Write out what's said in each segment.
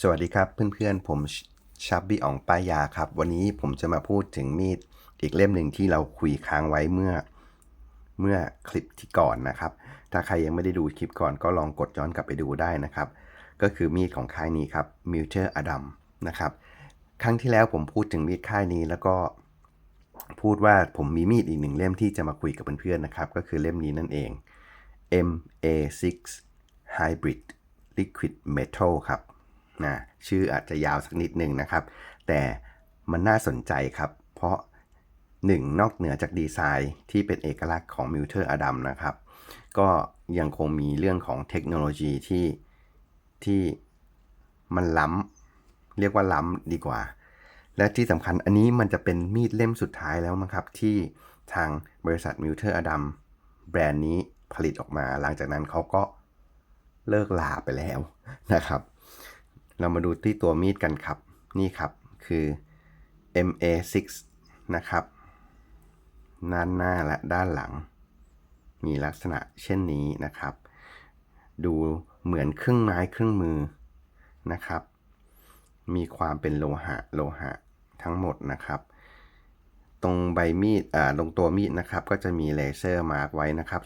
สวัสดีครับเพื่อนๆ ผมชับบี้อ่องป้ายาครับ วันนี้ผมจะมาพูดถึงมีดอีกเล่มหนึ่งที่เราคุยค้างไว้เมื่อเมื่อคลิปที่ก่อนนะครับ ถ้าใครยังไม่ได้ดูคลิปก่อนก็ลองกดย้อนกลับไปดูได้นะครับ ก็คือมีดของค่ายนี้ครับมิวเ t อร์อดัมนะครับ ครั้งที่แล้วผมพูดถึงมีดค่ายนี้แล้วก็พูดว่าผมมีมีดอีกหนึ่งเล่มที่จะมาคุยกับเพื่อนๆนะครับ ก็คือเล่มนี้นั่นเอง MA6 Hybrid Liquid Metal ครับ นะชื่ออาจจะยาวสักนิดหนึ่งนะครับ แต่มันน่าสนใจครับ เพราะ 1. นอกเหนือจากดีไซน์ที่เป็นเอกลักษณ์ของมิวเ t อร์อดัมนะครับ ก็ยังคงมีเรื่องของเทคโนโลยีที่ที่มันล้ำเรียกว่าล้ำดีกว่า และที่สำคัญอันนี้มันจะเป็นมีดเล่มสุดท้ายแล้วมั้งครับ ที่ทางบริษัทมิวเ t อร์อดัมแบรนด์นี้ผลิตออกมา หลังจากนั้นเขาก็เลิกลาไปแล้วนะครับ เรามาดูที่ตัวมีดกันครับ นี่ครับคือ MA6 นะครับด้านหน้าและด้านหลัง มีลักษณะเช่นนี้นะครับ ดูเหมือนเครื่องไม้เครื่องมือนะครับ มีความเป็นโลหะโลหะทั้งหมดนะครับ ตรงใบมีดอ่าตรงตัวมีดนะครับ ก็จะมีเลเซอร์มาร์กไว้นะครับ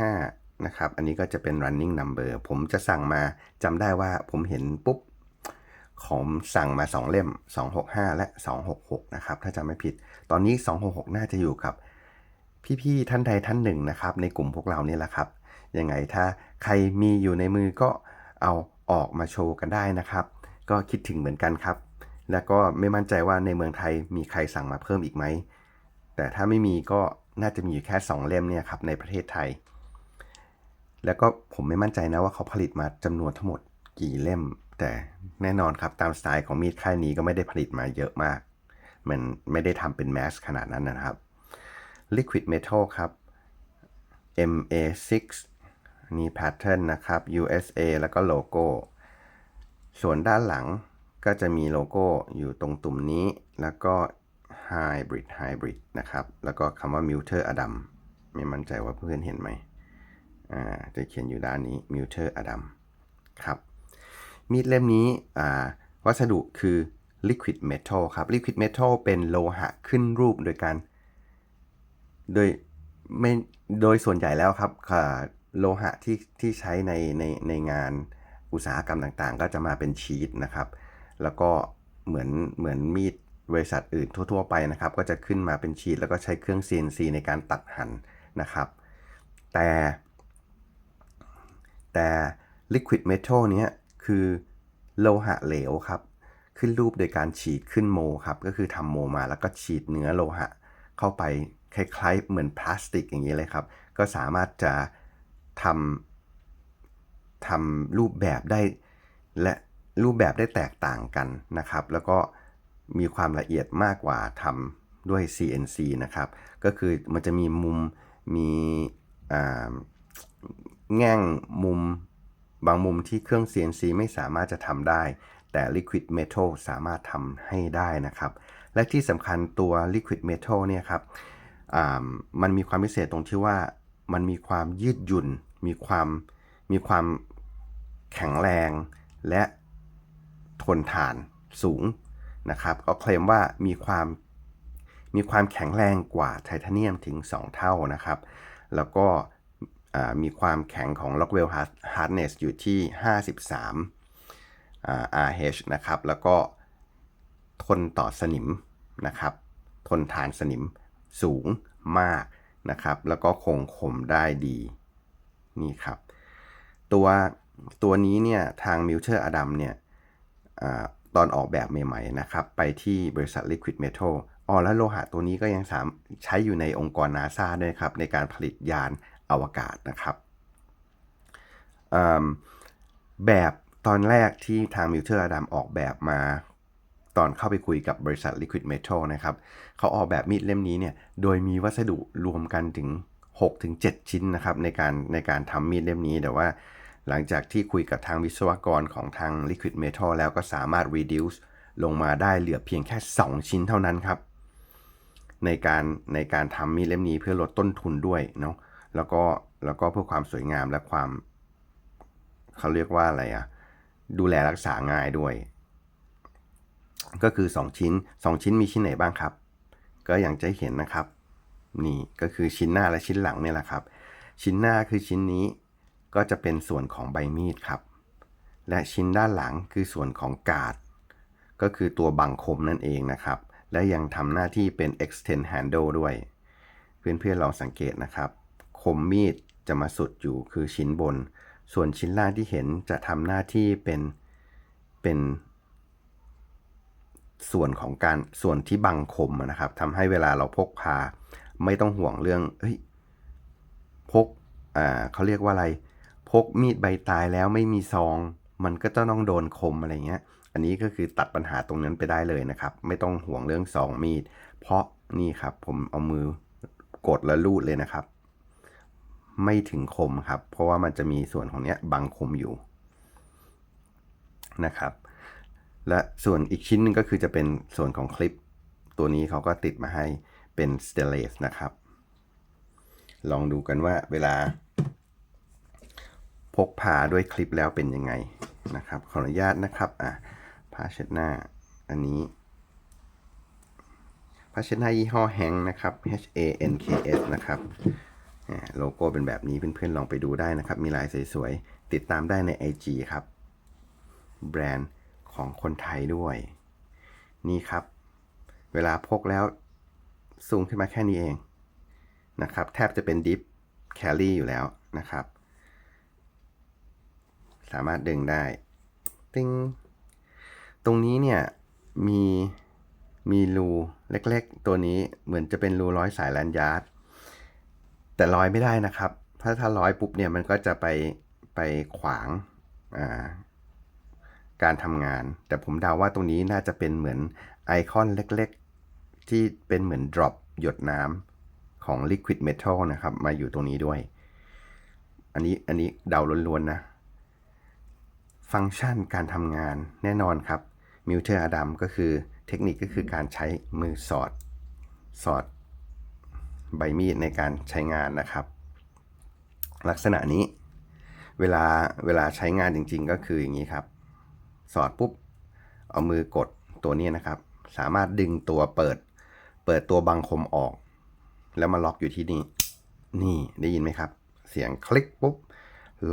265 นะครับ อันนี้ก็จะเป็น running number ผมจะสั่งมาจำได้ว่าผมเห็นปุ๊บ ผมสั่งมา 2 เล่ม 265 และ 266 นะครับ ถ้าจำไม่ผิด ตอนนี้ 266 น่าจะอยู่กับ พี่ๆท่านใดท่านหนึ่งนะครับ ในกลุ่มพวกเราเนี่ยแหละครับ ยังไงถ้าใครมีอยู่ในมือก็เอาออกมาโชว์กันได้นะครับ ก็คิดถึงเหมือนกันครับ แล้วก็ไม่มั่นใจว่าในเมืองไทยมีใครสั่งมาเพิ่มอีกไหม แต่ถ้าไม่มีก็น่าจะมีอยู่แค่ 2 เล่มเนี่ยครับในประเทศไทย แล้วก็ผมไม่มั่นใจนะว่าเขาผลิตมาจำนวนทั้งหมดกี่เล่ม แต่แน่นอนครับตามสไตล์ของมีดค่ายนี้ก็ไม่ได้ผลิตมาเยอะมาก มันไม่ได้ทำเป็นแมสขนาดนั้นนะครับ Liquid Metal ครับ MA6 นี่แพทเทิร์นนะครับ USA แล้วก็โลโก้ ส่วนด้านหลังก็จะมีโลโก้อยู่ตรงตุ่มนี้ แล้วก็ Hybrid Hybrid นะครับ แล้วก็คำว่า Muter Adam ไม่มั่นใจว่าเพื่อนเห็นไหม อ่า จะเขียนอยู่ด้านนี้ Muter Adam ครับ มีดเล่มนี้วัสดุคือ Liquid Metal ครับ Liquid Metal เป็นโลหะขึ้นรูปโดยการ โดยไม่โดยส่วนใหญ่แล้วครับโลหะที่ที่ใช้ในในในงานอุตสาหกรรมต่างๆ ก็จะมาเป็นชีตนะครับ แล้วก็เหมือนเหมือนมีดบริษัทอื่นทั่ว ๆ ไปนะครับ ก็จะขึ้นมาเป็นชีตแล้วก็ใช้เครื่อง CNC ในการตัดหั่นนะครับ แต่ แต่ Liquid Metal เนี้ย คือโลหะเหลวครับ ขึ้นรูปโดยการฉีดขึ้นโมครับ ก็คือทำโมมาแล้วก็ฉีดเนื้อโลหะ เข้าไปคล้ายๆเหมือนพลาสติกอย่างนี้เลยครับ ก็สามารถจะทำทำรูปแบบได้ และรูปแบบได้แตกต่างกันนะครับ แล้วก็มีความละเอียดมากกว่าทำด้วย CNC นะครับ ก็คือมันจะมีมุมมีแง่งมุม บางมุมที่เครื่อง CNC ไม่สามารถจะทำได้ แต่ Liquid Metal สามารถทำให้ได้นะครับ และที่สำคัญตัว Liquid Metal เนี่ยครับมันมีความพิเศษตรงที่ว่ามันมีความยืดหยุ่น มีความมีความแข็งแรง และทนทานสูงนะครับ ก็เคลมว่ามีความมีความแข็งแรงกว่าไทเทเนียมถึง 2 เท่านะครับ แล้วก็ มีความแข็งของ Lockwell Hardness อยู่ที่ 53 RH นะครับ แล้วก็ทนต่อสนิมนะครับ ทนทานสนิมสูงมากนะครับ แล้วก็คงคมได้ดีนี่ครับ ตัวตัวนี้เนี่ยทางมิวเ t อร์อดัมเนี่ยอตอนออกแบบใหม่ๆนะครับ ไปที่บริษัท Liquid Metal อ๋อแล้วโลหะตัวนี้ก็ยังสามใช้อยู่ในองค์กรนาซาด้วยครับ ในการผลิตยาน อวกาศนะครับแบบตอนแรกที่ทางมิวเ t อร์อดัมออกแบบมาตอนเข้าไปคุยกับบริษัท Liquid Metal นะครับ เขาออกแบบมีดเล่มนี้เนี่ย โดยมีวัสดุรวมกันถึง 6-7 ชิ้นนะครับ ในการในการทำมีดเล่มนี้ แต่ว่าหลังจากที่คุยกับทางวิศวกรของทาง Liquid Metal แล้วก็สามารถ reduce ลงมาได้เหลือเพียงแค่ 2 ชิ้นเท่านั้นครับ ในการในการทำมีดเล่มนี้เพื่อลดต้นทุนด้วยเนาะ แล้วก็แล้วก็เพื่อความสวยงามและความเขาเรียกว่าอะไรอะดูแลรักษาง่ายด้วย ก็คือ 2 ชิ้น 2 ชิ้นมีชิ้นไหนบ้างครับ ก็อย่างจะเห็นนะครับ นี่ก็คือชิ้นหน้าและชิ้นหลังเนี่ยแหละครับ ชิ้นหน้าคือชิ้นนี้ก็จะเป็นส่วนของใบมีดครับ และชิ้นด้านหลังคือส่วนของกาด ก็คือตัวบังคมนั่นเองนะครับ และยังทำหน้าที่เป็น extend handle ด้วย เพื่อนๆลองสังเกตนะครับ คมมีดจะมาสุดอยู่คือชิ้นบน ส่วนชิ้นล่างที่เห็นจะทำหน้าที่เป็นเป็น ส่วนของการส่วนที่บังคมนะครับทำให้เวลาเราพกพา ไม่ต้องห่วงเรื่องเฮ้ยพกอ่าเขาเรียกว่าอะไร พกมีดใบตายแล้วไม่มีซอง มันก็จะต้องโดนคมอะไรเงี้ย อันนี้ก็คือตัดปัญหาตรงนั้นไปได้เลยนะครับ ไม่ต้องห่วงเรื่องซองมีด เพราะนี่ครับผมเอามือกดและลูดเลยนะครับ ไม่ถึงคมครับ เพราะว่ามันจะมีส่วนของเนี้ยบังคมอยู่นะครับ และส่วนอีกชิ้นหนึงก็คือจะเป็นส่วนของคลิป ตัวนี้เขาก็ติดมาให้เป็นสเตเลสนะครับ ลองดูกันว่าเวลา พกพาด้วยคลิปแล้วเป็นยังไงนะครับ ขออนุญาตนะครับอะผ้าเช็ดหน้า อันนี้ผ้าเช็ดหน้ายี่ห้อแฮงนะครับ H A N K S นะครับ โลโก้เป็นแบบนี้เพื่อนๆลองไปดูได้นะครับ มีลายสวยๆ ติดตามได้ใน IG ครับ แบรนด์ของคนไทยด้วย นี่ครับ เวลาพกแล้วซูมขึ้นมาแค่นี้เองนะครับ แทบจะเป็นดิฟแคลรี่อยู่แล้วนะครับ สามารถดึงได้ติ้งตรงนี้เนี่ยมีมีรูเล็กๆ ตัวนี้เหมือนจะเป็นรูร้อยสายแลนยาร์ด แต่ร้อยไม่ได้นะครับ ถ้าถ้าร้อยปุ๊บเนี่ยมันก็จะไปไปขวางาการทำงาน แต่ผมเดาว่าตรงนี้น่าจะเป็นเหมือนไอคอนเล็กๆ ที่เป็นเหมือน drop หยดน้ำของ liquid metal นะครับ มาอยู่ตรงนี้ด้วย อันนี้อันนี้เดาล้วนๆนะ ฟังก์ชันการทำงานแน่นอนครับมิวเทอร์อดัมก็คือเทคนิคก็คือการใช้มือสอดสอด ใบมีดในการใช้งานนะครับ ลักษณะนี้เวลาเวลาใช้งานจริงๆ ก็คืออย่างนี้ครับ สอดปุ๊บ เอามือกดตัวนี้นะครับ สามารถดึงตัวเปิด เปิดตัวบังคมออก แล้วมาล็อกอยู่ที่นี่ นี่ได้ยินไหมครับ เสียงคลิกปุ๊บ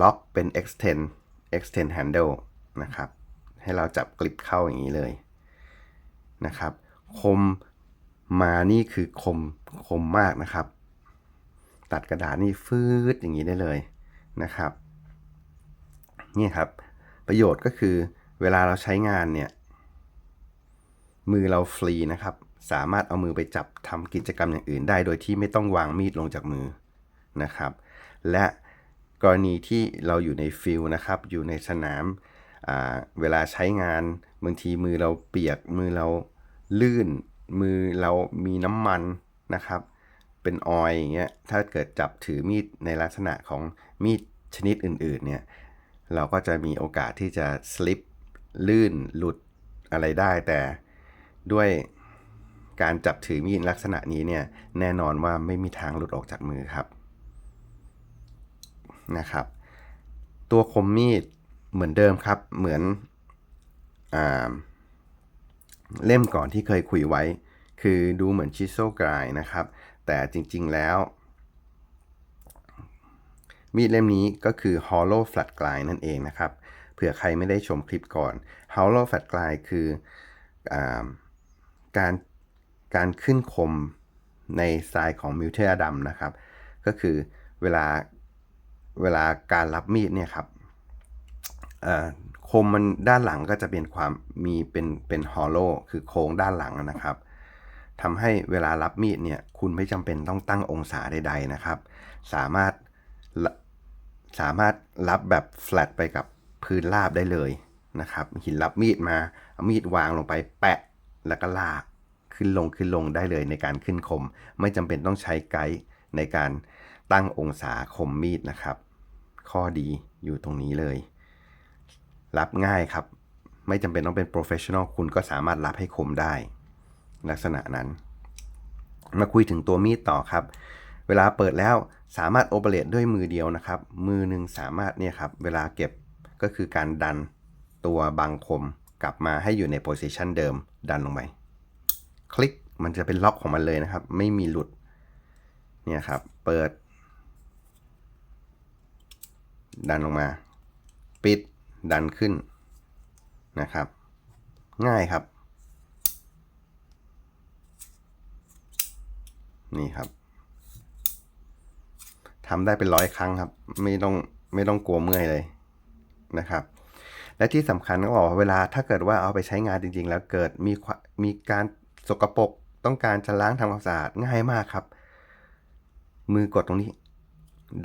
ล็อกเป็น extend extend handle นะครับ ให้เราจับกลิปเข้าอย่างนี้เลยนะครับ คม มานี่คือคมคมมากนะครับ ตัดกระดาษนี่ฟืดอย่างนี้ได้เลยนะครับ นี่ครับ ประโยชน์ก็คือเวลาเราใช้งานเนี่ยมือเราฟรีนะครับ สามารถเอามือไปจับทำกิจกรรมอย่างอื่นได้ โดยที่ไม่ต้องวางมีดลงจากมือนะครับ และกรณีที่เราอยู่ในฟิลนะครับ อยู่ในสนามเวลาใช้งานบางทีมือเราเปียกมือเราลื่น มือเรามีน้ำมันนะครับ เป็นออยอย่างเงี้ยถ้าเกิดจับถือมีดในลักษณะของมีดชนิดอื่นๆเนี่ยเราก็จะมีโอกาสที่จะสลิปลื่นหลุดอะไรได้แต่ด้วยการจับถือมีดลักษณะนี้เนี่ยแน่นอนว่าไม่มีทางหลุดออกจากมือครับนะครับ ตัวคมมีดเหมือนเดิมครับเหมือนอ่า เล่มก่อนที่เคยคุยไว้ คือดูเหมือนชิโซกรายนะครับ แต่จริงๆแล้ว มีดเล่มนี้ก็คือ Hollow Flat Glide นั่นเองนะครับ เผื่อใครไม่ได้ชมคลิปก่อน Hollow Flat Glide คืออการการขึ้นคมในสไตล์ของมิวเทอร์ดำนะครับ ก็คือเวลาเวลาการรับมีดเนี่ยครับ คมมันด้านหลังก็จะเป็นความมีเป็นเป็นฮอลโลคือโค้งด้านหลังนะครับทำให้เวลารับมีดเนี่ยคุณไม่จำเป็นต้องตั้งองศาใดๆนะครับ สามารถสามารถรับแบบแฟลตไปกับพื้นราบได้เลยนะครับ หินรับมีดมาเอามีดวางลงไปแปะแล้วก็ลากขึ้นลงขึ้นลงได้เลยในการขึ้นคม ไม่จำเป็นต้องใช้ไกด์ในการตั้งองศาคมมีดนะครับ ข้อดีอยู่ตรงนี้เลย รับง่ายครับ ไม่จำเป็นต้องเป็นโปรเฟชชั่นอลคุณก็สามารถรับให้คมได้ ลักษณะนั้น มาคุยถึงตัวมีดต่อครับ เวลาเปิดแล้วสามารถโอเปเรตด้วยมือเดียวนะครับ มือหนึ่งสามารถเนี่ยครับ เวลาเก็บก็คือการดันตัวบังคมกลับมาให้อยู่ในโพ i ิชันเดิมดันลงไป คลิกมันจะเป็นล็อกของมันเลยนะครับ ไม่มีหลุด เนี่ยครับ เปิด ดันลงมา ปิด ดันขึ้นนะครับ ง่ายครับ นี่ครับทำได้เป็นร้อยครั้งครับ ไม่ต้องไม่ต้องกลัวเมื่อยเลยนะครับ และที่สำคัญก็บอกว่าเวลาถ้าเกิดว่าเอาไปใช้งานจริง ๆ แล้วเกิดมีมมีการสกปรกต้องการจะล้างทำความสะอาดง่ายมากครับ มือกดตรงนี้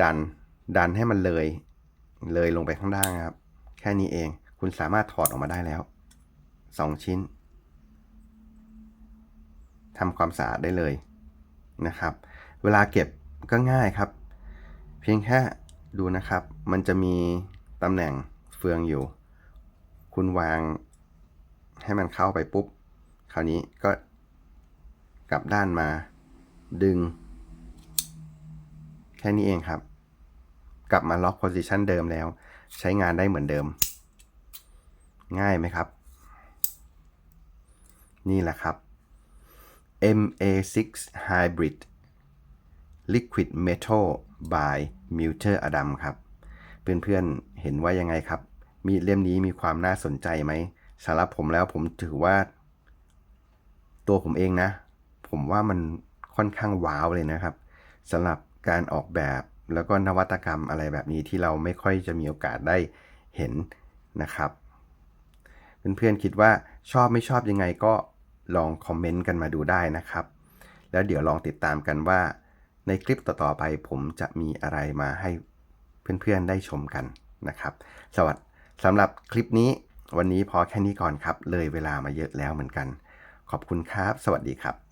ดันดันให้มันเลย เลยลงไปข้างล่างครับ แค่นี้เอง คุณสามารถถอดออกมาได้แล้วสองชิ้นทำความสะอาดได้เลยนะครับ เวลาเก็บก็ง่ายครับ เพียงแค่ดูนะครับ มันจะมีตำแหน่งเฟืองอยู่ คุณวางให้มันเข้าไปปุ๊บ คราวนี้ก็กลับด้านมา ดึง แค่นี้เองครับ กลับมาล็อกโพ i ิชันเดิมแล้ว ใช้งานได้เหมือนเดิม ง่ายไหมครับ นี่แหละครับ MA6 Hybrid Liquid Metal by Muter Adam ครับ เพื่อนๆเห็นว่ายังไงครับ มีเล่มนี้มีความน่าสนใจไหมสำหรับผมแล้วผมถือว่า ตัวผมเองนะ ผมว่ามันค่อนข้างว้าวเลยนะครับสำหรับการออกแบบ แล้วก็นวัตกรรมอะไรแบบนี้ที่เราไม่ค่อยจะมีโอกาสได้เห็นนะครับ เพื่อนๆคิดว่าชอบไม่ชอบยังไงก็ลองคอมเมนต์กันมาดูได้นะครับ แล้วเดี๋ยวลองติดตามกันว่า ในคลิปต่อๆไปผมจะมีอะไรมาให้เพื่อนๆได้ชมกันนะครับ สวัสดีสำหรับคลิปนี้วันนี้พอแค่นี้ก่อนครับ เลยเวลามาเยอะแล้วเหมือนกัน ขอบคุณครับ สวัสดีครับ